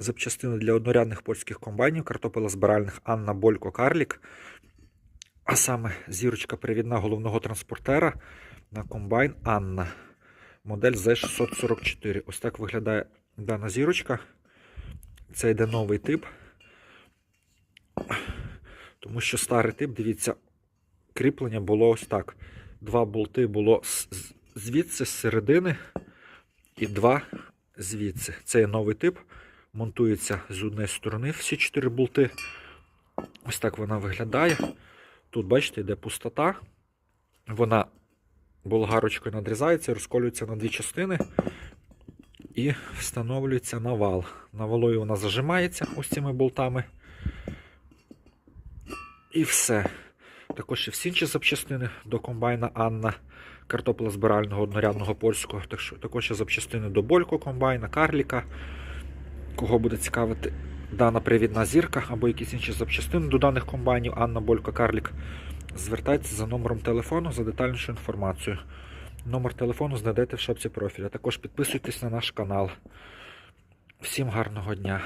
запчастини для однорядних польських комбайнів, картопелозбиральних Анна Болько Карлік. А саме зірочка привідна головного транспортера на комбайн Анна. Модель Z644. Ось так виглядає дана зірочка. Це йде новий тип. Тому що старий тип, дивіться, кріплення було ось так. Два болти було звідси, з середини, і два звідси. Це є новий тип. Монтується з однієї сторони всі чотири болти. Ось так вона виглядає. Тут, бачите, йде пустота. Вона болгарочкою надрізається, розколюється на дві частини і встановлюється на вал. На валою вона зажимається ось цими болтами. І все. Також і всі інші запчастини до комбайна Анна картоплозбирального однорядного польського. Також є запчастини до Болько комбайна, Карліка. Кого буде цікавити дана привідна зірка або якісь інші запчастини до даних комбайнів Анна Болько Карлік. Звертайтеся за номером телефону за детальнішу інформацію. Номер телефону знайдете в шапці профіля. Також підписуйтесь на наш канал. Всім гарного дня!